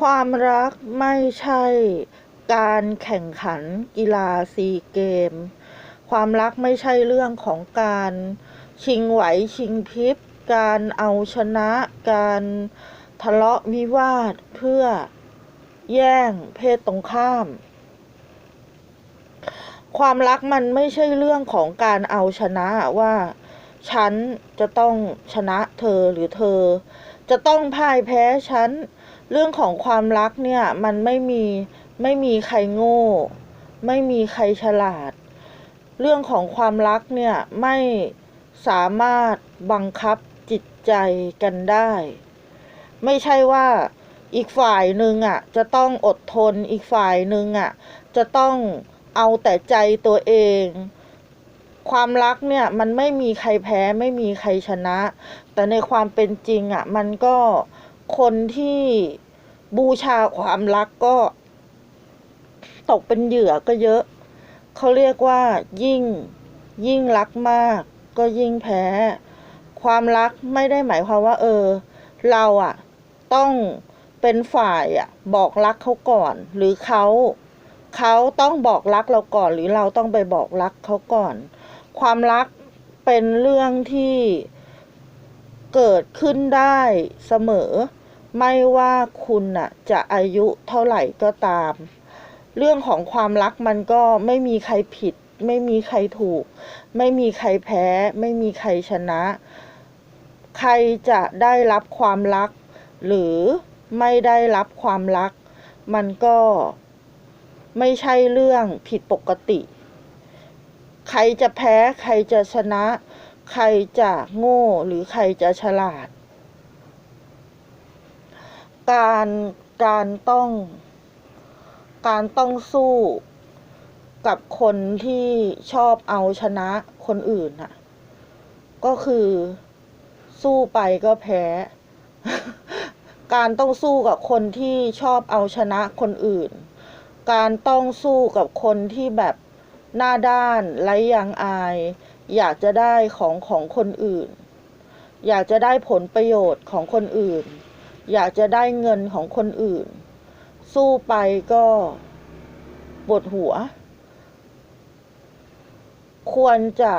ความรักไม่ใช่การแข่งขันกีฬาซีเกม ความรักไม่ใช่เรื่องของการชิงไหวชิงพริบ การเอาชนะ การทะเลาะวิวาทเพื่อแย่งเพศตรงข้าม ความรักมันไม่ใช่เรื่องของการเอาชนะว่า ฉันจะต้องชนะเธอหรือเธอ จะต้องพ่ายแพ้ฉัน เรื่องของความรักเนี่ยมันไม่มีไม่มีใครโง่ ไม่มีใครฉลาด เรื่องของความรักเนี่ยไม่สามารถบังคับจิตใจกันได้ ไม่ใช่ว่าอีกฝ่ายหนึ่งอะจะต้องอดทนอีกฝ่ายหนึ่งอะจะต้องเอาแต่ใจตัวเอง ความรักเนี่ยมันไม่มีใครแพ้ไม่มีใครชนะ แต่ในความเป็นจริงอะมันก็ คนที่บูชาความรักก็ ตกเป็นเหยื่อก็เยอะ เขาเรียกว่ายิ่งยิ่งรักมาก ก็ยิ่งแพ้ ความรักไม่ได้หมายความว่า เออ เราอะต้องเป็นฝ่ายอะบอกรักเขาก่อน หรือเขาเขาต้องบอกรักเราก่อน หรือเราต้องไปบอกรักเขาก่อน ความรักเป็นเรื่องที่เกิดขึ้นได้เสมอ ไม่ว่าคุณน่ะจะอายุเท่าไหร่ก็ตาม เรื่องของความรักมันก็ไม่มีใครผิด ไม่มีใครถูก ไม่มีใครแพ้ ไม่มีใครชนะ ใครจะได้รับความรัก หรือไม่ได้รับความรัก มันก็ไม่ใช่เรื่องผิดปกติ ใครจะแพ้ ใครจะชนะ ใครจะโง่หรือใครจะฉลาด การการต้อง การต้องสู้กับคนที่ชอบเอาชนะคนอื่นน่ะ ก็คือสู้ไปก็แพ้ การต้องสู้กับคนที่ชอบเอาชนะคนอื่น การต้องสู้กับคนที่แบบหน้าด้านไร้ยางอาย อยากจะได้ของของคนอื่น อยากจะได้ผลประโยชน์ของคนอื่น อยากจะได้เงินของคนอื่น สู้ไปก็ปวดหัว ควรจะ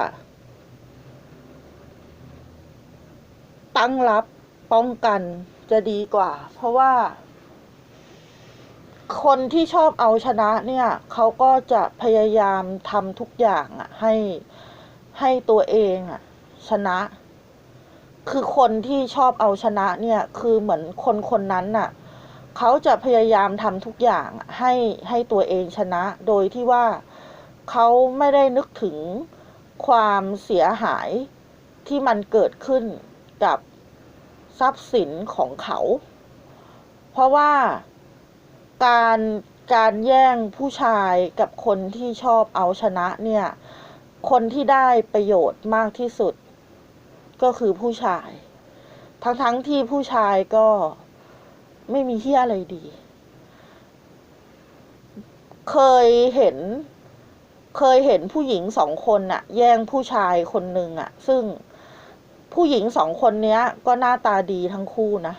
ตั้งรับป้องกันจะดีกว่า เพราะว่า คนที่ชอบเอาชนะเนี่ย เขาก็จะพยายามทำทุกอย่างอะให้ให้ตัวเองอะชนะ คือคนที่ชอบเอาชนะเนี่ยคือเหมือนคนคนนั้นน่ะเขาจะพยายามทำทุกอย่างให้ให้ตัวเองชนะ โดยที่ว่าเขาไม่ได้นึกถึงความเสียหายที่มันเกิดขึ้นกับทรัพย์สินของเขา เพราะว่าการการแย่งผู้ชายกับคนที่ชอบเอาชนะเนี่ย คนที่ได้ประโยชน์มากที่สุด ก็คือผู้ชาย ทั้งทั้งที่ผู้ชายก็ไม่มีที่อะไรดี เคยเห็น เคยเห็นผู้หญิงสองคนน่ะแย่งผู้ชายคนหนึ่งอะซึ่งผู้หญิงสองคนเนี้ย ก็หน้าตาดีทั้งคู่นะ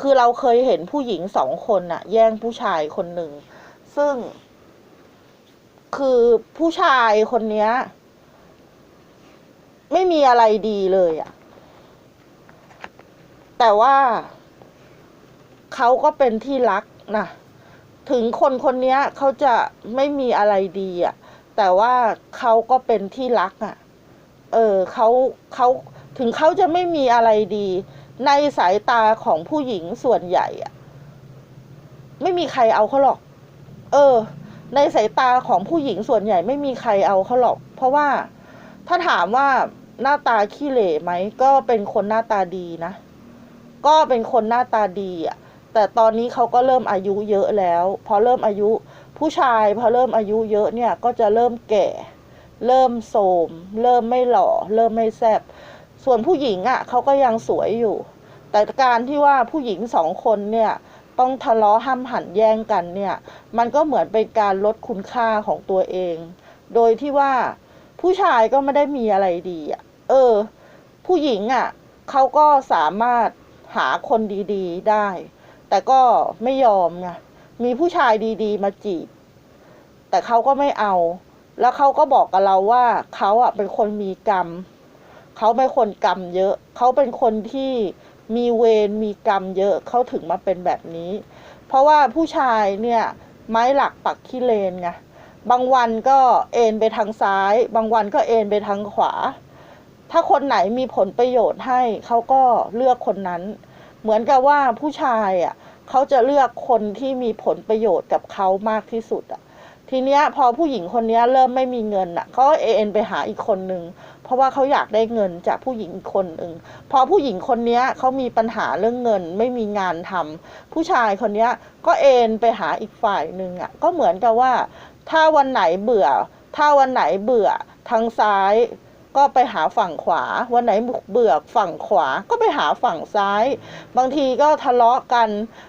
คือเราเคยเห็นผู้หญิงสองคนน่ะแย่งผู้ชายคนหนึ่ง ซึ่ง คือผู้ชายคนเนี้ย ไม่มีอะไรดีเลยอะ่ะแต่ว่าเขาก็เป็นที่รักนะถึงคนคนนี้เขาจะไม่มีอะไรดีอะ่ะแต่ว่าเขาก็เป็นที่รักอะ่ะ เออเขาเขาถึงเขาจะไม่มีอะไรดี ในสายตาของผู้หญิงส่วนใหญ่อะไม่มีใครเอาเขาหรอก เออ ในสายตาของผู้หญิงส่วนใหญ่ไม่มีใครเอาเขาหรอก เพราะว่าถ้าถามว่า หน้าตาขี้เหร่ไหมก็เป็นคนหน้าตาดีนะ ก็เป็นคนหน้าตาดีอะแต่ตอนนี้เขาก็เริ่มอายุเยอะแล้ว พอเริ่มอายุผู้ชายพอเริ่มอายุเยอะเนี่ยก็จะเริ่มแก่ เริ่มโทรมเริ่มไม่หล่อ เริ่มไม่แซ่บส่วนผู้หญิงอะเขาก็ยังสวยอยู่ แต่การที่ว่าผู้หญิงสองคนเนี่ยต้องทะเลาะห้ามหันแย่งกันเนี่ย มันก็เหมือนเป็นการลดคุณค่าของตัวเอง โดยที่ว่าผู้ชายก็ไม่ได้มีอะไรดีอะ เออ ผู้หญิงอะเขาก็สามารถหาคนดีๆได้ แต่ก็ไม่ยอมไงมีผู้ชายดีๆ มาจีบ แต่เขาก็ไม่เอา แล้วเขาก็บอกกับเราว่าเขาอะเป็นคนมีกรรมเขาเป็นคนกรรมเยอะ เขาเป็นคนที่มีเวรมีกรรมเยอะเขาถึงมาเป็นแบบนี้ เพราะว่าผู้ชายเนี่ยไม้หลักปักขี้เลนไงบางวันก็เอนไปทางซ้าย บางวันก็เอนไปทางขวา ถ้าคนไหนมีผลประโยชน์ให้เขาก็เลือกคนนั้น เหมือนกับว่าผู้ชายอะเขาจะเลือกคนที่มีผลประโยชน์กับเขามากที่สุดอะทีเนี้ยพอผู้หญิงคนเนี้ยเริ่มไม่มีเงินอะก็เอ็นไปหาอีกคนนึงเพราะว่าเขาอยากได้เงินจากผู้หญิงอีกคนนึงพอผู้หญิงคนเนี้ยเขามีปัญหาเรื่องเงินไม่มีงานทำผู้ชายคนเนี้ยก็เอ็นไปหาอีกฝ่ายหนึ่งอะก็เหมือนกับว่า ถ้าวันไหนเบื่อ ถ้าวันไหนเบื่อทางซ้าย ก็ไปหาฝั่งขวา วันไหนเบื่อฝั่งขวาก็ไปหาฝั่งซ้าย บางทีก็ทะเลาะกัน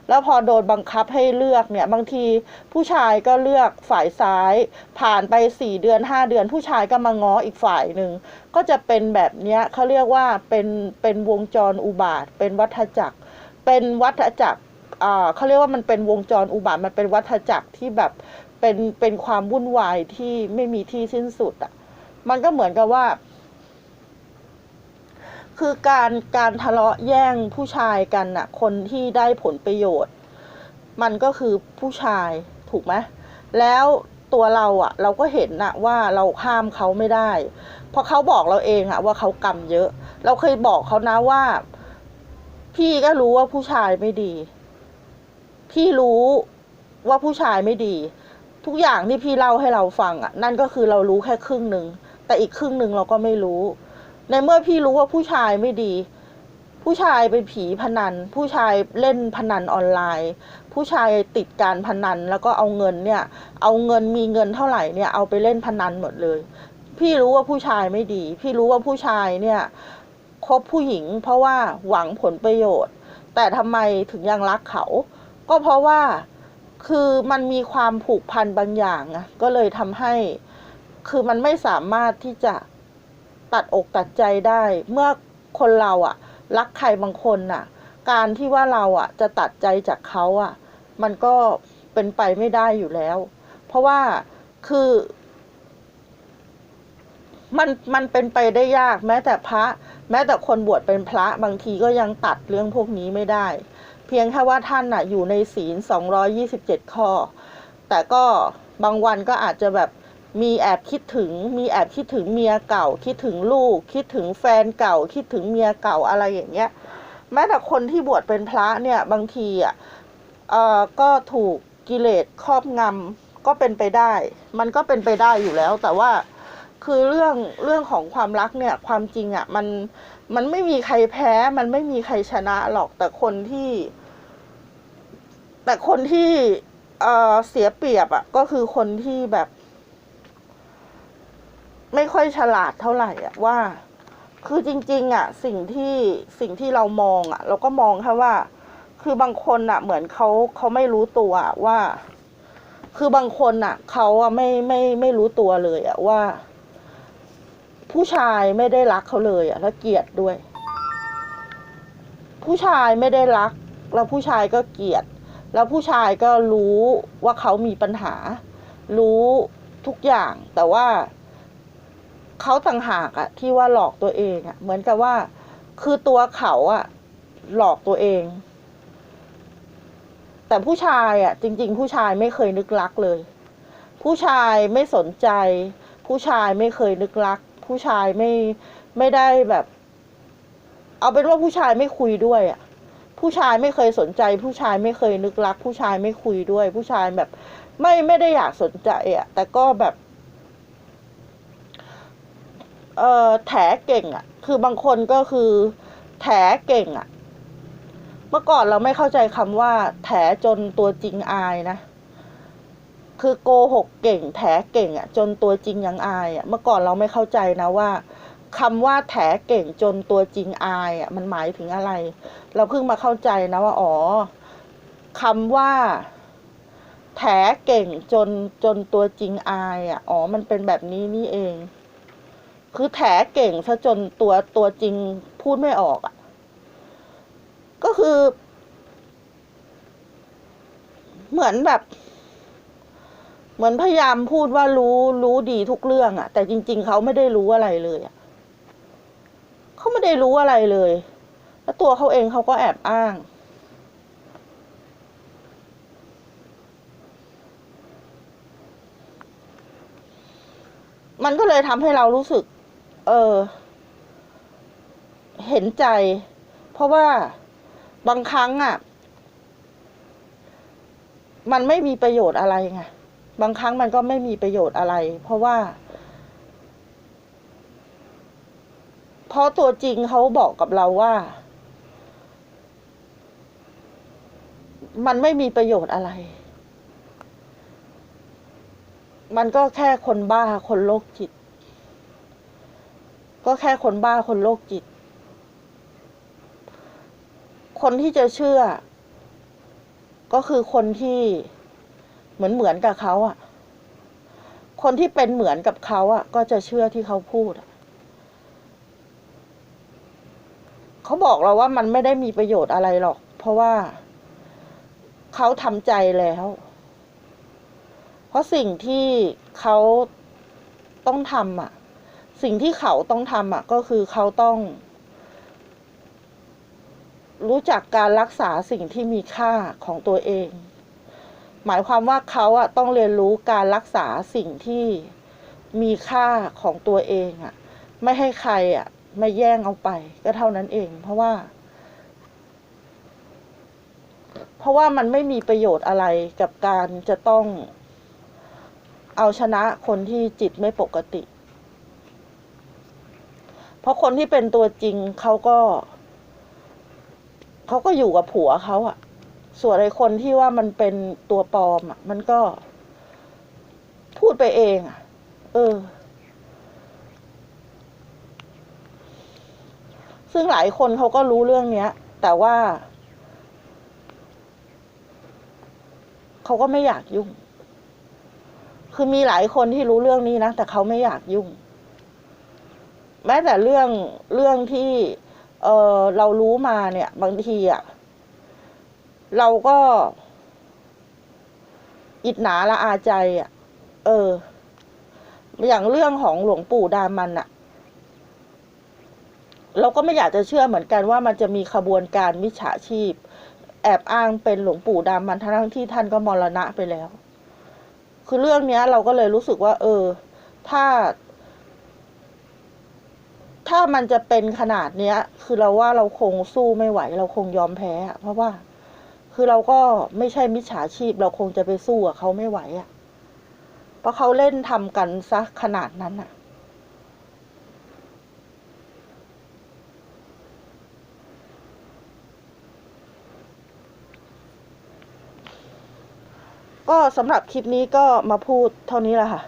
แล้วพอโดนบังคับให้เลือกเนี่ยบางทีผู้ชายก็เลือกฝ่ายซ้าย ผ่านไปสี่เดือนห้าเดือน ผู้ชายก็มาง้ออีกฝ่ายหนึ่งก็จะเป็นแบบเนี้ยเขาเรียกว่าเป็นเป็นวงจรอุบาท เป็นวัฏจักร เป็นวัฏจักรอ่าเขาเรียกว่ามันเป็นวงจรอุบาทมันเป็นวัฏจักรที่แบบเป็นเป็นความวุ่นวายที่ไม่มีที่สิ้นสุดอะมันก็เหมือนกับว่า คือการการทะเลาะแย่งผู้ชายกันน่ะ คนที่ได้ผลประโยชน์ มันก็คือผู้ชายถูกไหมแล้วตัวเราอะเราก็เห็นน่ะว่าเราห้ามเขาไม่ได้ เพราะเขาบอกเราเองอะว่าเขากรรมเยอะ เราเคยบอกเขานะว่า พี่ก็รู้ว่าผู้ชายไม่ดี พี่รู้ว่าผู้ชายไม่ดี ทุกอย่างที่พี่เล่าให้เราฟังอะนั่นก็คือเรารู้แค่ครึ่งหนึ่งแต่อีกครึ่งหนึ่งเราก็ไม่รู้ ในเมื่อพี่รู้ว่าผู้ชายไม่ดี ผู้ชายเป็นผีพนัน ผู้ชายเล่นพนันออนไลน์ ผู้ชายติดการพนันแล้วก็เอาเงินเนี่ย เอาเงินมีเงินเท่าไหร่เนี่ยเอาไปเล่นพนันหมดเลย พี่รู้ว่าผู้ชายไม่ดี พี่รู้ว่าผู้ชายเนี่ยคบผู้หญิง เพราะว่าหวังผลประโยชน์ แต่ทำไมถึงยังรักเขา ก็เพราะว่าคือมันมีความผูกพันบางอย่างอะก็เลยทำให้ คือมันไม่สามารถที่จะ ตัดอกตัดใจได้ เมื่อคนเราอะรักใครบางคนน่ะ การที่ว่าเราอะจะตัดใจจากเขาอะมันก็เป็นไปไม่ได้อยู่แล้ว เพราะว่าคือมันมันเป็นไปได้ยากแม้แต่พระ แม้แต่คนบวชเป็นพระบางทีก็ยังตัดเรื่องพวกนี้ไม่ได้ เพียงแค่ว่าท่านน่ะอยู่ในศีล 227 ข้อ แต่ก็บางวันก็อาจจะแบบ มีแอบคิดถึง มีแอบคิดถึงเมียเก่า คิดถึงลูก คิดถึงแฟนเก่า คิดถึงเมียเก่าอะไรอย่างเงี้ย แม้แต่คนที่บวชเป็นพระเนี่ยบางทีอะเอ่อก็ถูกกิเลสครอบงำก็เป็นไปได้ มันก็เป็นไปได้อยู่แล้ว แต่ว่าคือเรื่องเรื่องของความรักเนี่ยความจริงอะมันมันไม่มีใครแพ้ มันไม่มีใครชนะหรอกแต่คนที่ แต่คนที่เออเสียเปรียบอะก็คือคนที่แบบ ไม่ค่อยฉลาดเท่าไหร่อะว่า คือจริง ๆอะสิ่งที่สิ่งที่เรามองอะเราก็มองแค่ว่า คือบางคนอะเหมือนเขาเขาไม่รู้ตัวว่า คือบางคนอะเขาอะไม่ไม่ไม่รู้ตัวเลยอะว่า ผู้ชายไม่ได้รักเขาเลยอะแล้วเกลียดด้วย ผู้ชายไม่ได้รัก แล้วผู้ชายก็เกลียด แล้วผู้ชายก็รู้ว่าเขามีปัญหา รู้ทุกอย่างแต่ว่า เขาต่างหากอะที่ว่าหลอกตัวเองอะเหมือนกับว่า คือตัวเขาอะหลอกตัวเอง แต่ผู้ชายอะจริง ๆ ผู้ชายไม่เคยนึกรักเลย ผู้ชายไม่สนใจ ผู้ชายไม่เคยนึกรัก ผู้ชายไม่ไม่ได้แบบ เอาเป็นว่าผู้ชายไม่คุยด้วยอะผู้ชายไม่เคยสนใจ ผู้ชายไม่เคยนึกรัก ผู้ชายไม่คุยด้วย ผู้ชายแบบ ไม่ไม่ได้อยากสนใจอะแต่ก็แบบ เอ่อแถเก่งอะ่ะ คือบางคนก็คือแถเก่งอะ่ะ เมื่อก่อนเราไม่เข้าใจคำว่า แถจนตัวจริงอายนะ คือโกหกเก่ง แถเก่งอะ่ะ จนตัวจริงยังอายอะ่ะ เมื่อก่อนเราไม่เข้าใจนะว่าคำว่าแถเก่งจนตัวจริงอายอะ่ะมันหมายถึงอะไร เราเพิ่งมาเข้าใจนะว่าอ๋อคำว่า แถเก่งจนจนตัวจริงอายอะอ๋อมันเป็นแบบนี้นี่เอง คือแถเก่งซะจนตัวตัวจริงพูดไม่ออกอะ ก็คือ เหมือนแบบ เหมือนพยายามพูดว่ารู้รู้ดีทุกเรื่องอะแต่จริง ๆ เขาไม่ได้รู้อะไรเลยอะเขาไม่ได้รู้อะไรเลย แล้วตัวเขาเองเขาก็แอบอ้างมันก็เลยทำให้เรารู้สึก เออ เห็นใจ เพราะว่าบางครั้งอะ มันไม่มีประโยชน์อะไรไงบางครั้งมันก็ไม่มีประโยชน์อะไร เพราะว่า เพราะตัวจริงเขาบอกกับเราว่า มันไม่มีประโยชน์อะไร มันก็แค่คนบ้าคนโรคจิต ก็แค่คนบ้าคนโรคจิต คนที่จะเชื่อ ก็คือคนที่เหมือนเหมือนกับเขาอะคนที่เป็นเหมือนกับเขาอะก็จะเชื่อที่เขาพูดเขาบอกเราว่ามันไม่ได้มีประโยชน์อะไรหรอก เพราะว่าเขาทำใจแล้ว เพราะสิ่งที่เขาต้องทำอะ สิ่งที่เขาต้องทำอะก็คือเขาต้อง รู้จักการรักษาสิ่งที่มีค่าของตัวเอง หมายความว่าเขาอะต้องเรียนรู้การรักษาสิ่งที่มีค่าของตัวเองอะ ไม่ให้ใครอะมาแย่งเอาไป ก็เท่านั้นเอง เพราะว่า เพราะว่ามันไม่มีประโยชน์อะไรกับการจะต้องเอาชนะคนที่จิตไม่ปกติ ราะคนที่เป็นตัวจริงเขาก็เขาก็อยู่กับผัวเขาอะส่วนไอ้คนที่ว่ามันเป็นตัวปลอมอะมันก็ พูดไปเองอะเออ ซึ่งหลายคนเขาก็รู้เรื่องเนี้ย แต่ว่าเขาก็ไม่อยากยุ่ง คือมีหลายคนที่รู้เรื่องนี้นะแต่เขาไม่อยากยุ่ง แม้แต่เรื่องเรื่องที่ เออเรารู้มาเนี่ย บางทีอะเราก็อิดหนาละอาใจอะเออ อย่างเรื่องของหลวงปู่ดามันอะเราก็ไม่อยากจะเชื่อเหมือนกันว่ามันจะมีขบวนการมิจฉาชีพ แอบอ้างเป็นหลวงปู่ดามันทั้งที่ท่านก็มรณะไปแล้ว คือเรื่องเนี้ย เราก็เลยรู้สึกว่า เออ ถ้า ถ้ามันจะเป็นขนาดเนี้ย คือเราว่าเราคงสู้ไม่ไหว เราคงยอมแพ้อะเพราะว่า คือเราก็ไม่ใช่มิจฉาชีพ เราคงจะไปสู้กับเขาไม่ไหวอะเพราะเขาเล่นทำกันซะขนาดนั้นอะก็สำหรับคลิปนี้ก็มาพูดเท่านี้แหละค่ะ